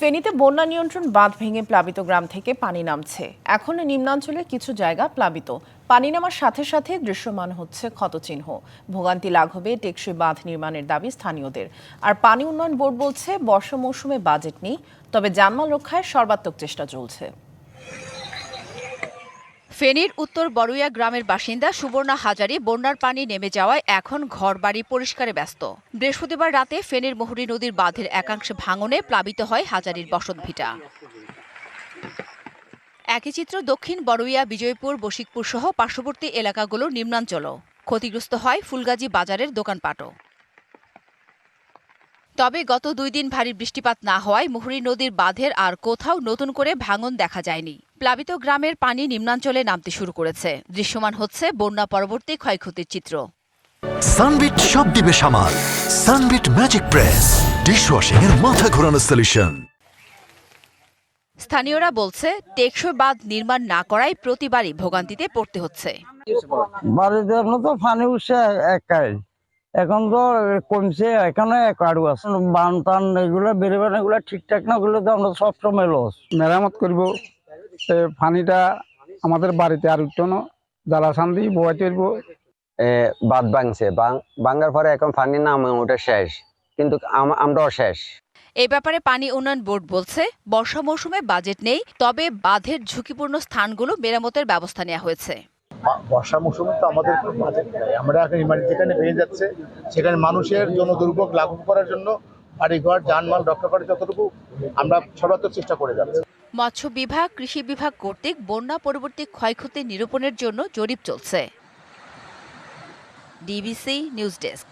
ফেনীতে বন্যা নিয়ন্ত্রণ বাঁধ ভেঙে প্লাবিত গ্রাম থেকে পানি নামছে। এখন নিম্নাঞ্চলের কিছু জায়গা প্লাবিত। পানি নামার সাথে সাথে দৃশ্যমান হচ্ছে ক্ষতচিহ্ন। ভোগান্তি লাঘবে টেকসই বাঁধ নির্মাণের দাবি স্থানীয়দের। আর পানি উন্নয়ন বোর্ড বলছে, বর্ষা মৌসুমে বাজেট নেই, তবে জানমাল রক্ষায় সর্বাত্মক চেষ্টা চলছে। ফেনীর উত্তর বড়ুয়া গ্রামের বাসিন্দা সুবর্ণা হাজারি বন্যার পানি নেমে যাওয়ায় এখন ঘরবাড়ি পরিষ্কারে ব্যস্ত। বৃহস্পতিবার রাতে ফেনীর মুহুরী নদীর বাঁধের একাংশ ভাঙনে প্লাবিত হয় হাজারির বসতভিটা একই চিত্র দক্ষিণ বড়ুইয়া, বিজয়পুর, বশিকপুর সহ পার্শ্ববর্তী এলাকাগুলো নিম্নাঞ্চলও। ক্ষতিগ্রস্ত হয় ফুলগাজী বাজারের দোকানপাটও। তবে গত দুই দিন ভারী বৃষ্টিপাত না হওয়ায় মুহুরী নদীর বাঁধের আর কোথাও নতুন করে ভাঙন দেখা যায়নি। প্লাবিত গ্রামের পানি নিম্নাঞ্চলে নামতে শুরু করেছে। দৃশ্যমান হচ্ছে বন্যা পরবর্তী ক্ষয়ক্ষতির চিত্র। সানবিট সব দিবে সামাল। Sunbit magic press. ডিশওয়াশিং এর মাথা ঘোরানো সলিউশন স্থানীয়রা বলছে টেকসই বাঁধ নির্মাণ না করায় প্রতিবারই ভোগান্তিতে পড়তে হচ্ছে। বাড়িতে আপনার তো পানি উঠছে একাই। এখন তো কমছে এখানে এক আড়ু আছে। বান টান এগুলো বেরোবেন এগুলো ঠিকঠাক না করলে তো আমরা সবসময় লস মেরামত করব। পানিটা আমাদের বাড়িতে আর উঠতো না। জ্বালা শান্তি বোয়াতে পারব এ, বাঁধ ভাঙছে। ভাঙার পরে এখন পানি নাম ওটা শেষ। কিন্তু আম- আমরাও শেষ। এ ব্যাপারে পানি উন্নয়ন বোর্ড বলছে বর্ষা মৌসুমে বাজেট নেই তবে বাঁধের ঝুঁকিপূর্ণ স্থানগুলো মেরামতের ব্যবস্থা নেওয়া হয়েছে। বর্ষা মৌসুমে তো আমাদের বাজেট নাই। আমরা এখন যেখানে ভেঙে যাচ্ছে সেখানে মানুষের জন্য দুর্ভোগ লাঘব করার জন্য বাড়িঘর যানমাল রক্ষা করার যতটুকু আমরা সর্বাত্মক চেষ্টা করে যাচ্ছি। মৎস্য বিভাগ, কৃষি বিভাগ কর্তৃক বন্যা পরবর্তী ক্ষয়ক্ষতি নিরূপণের জন্য জরিপ চলছে। DBC news desk.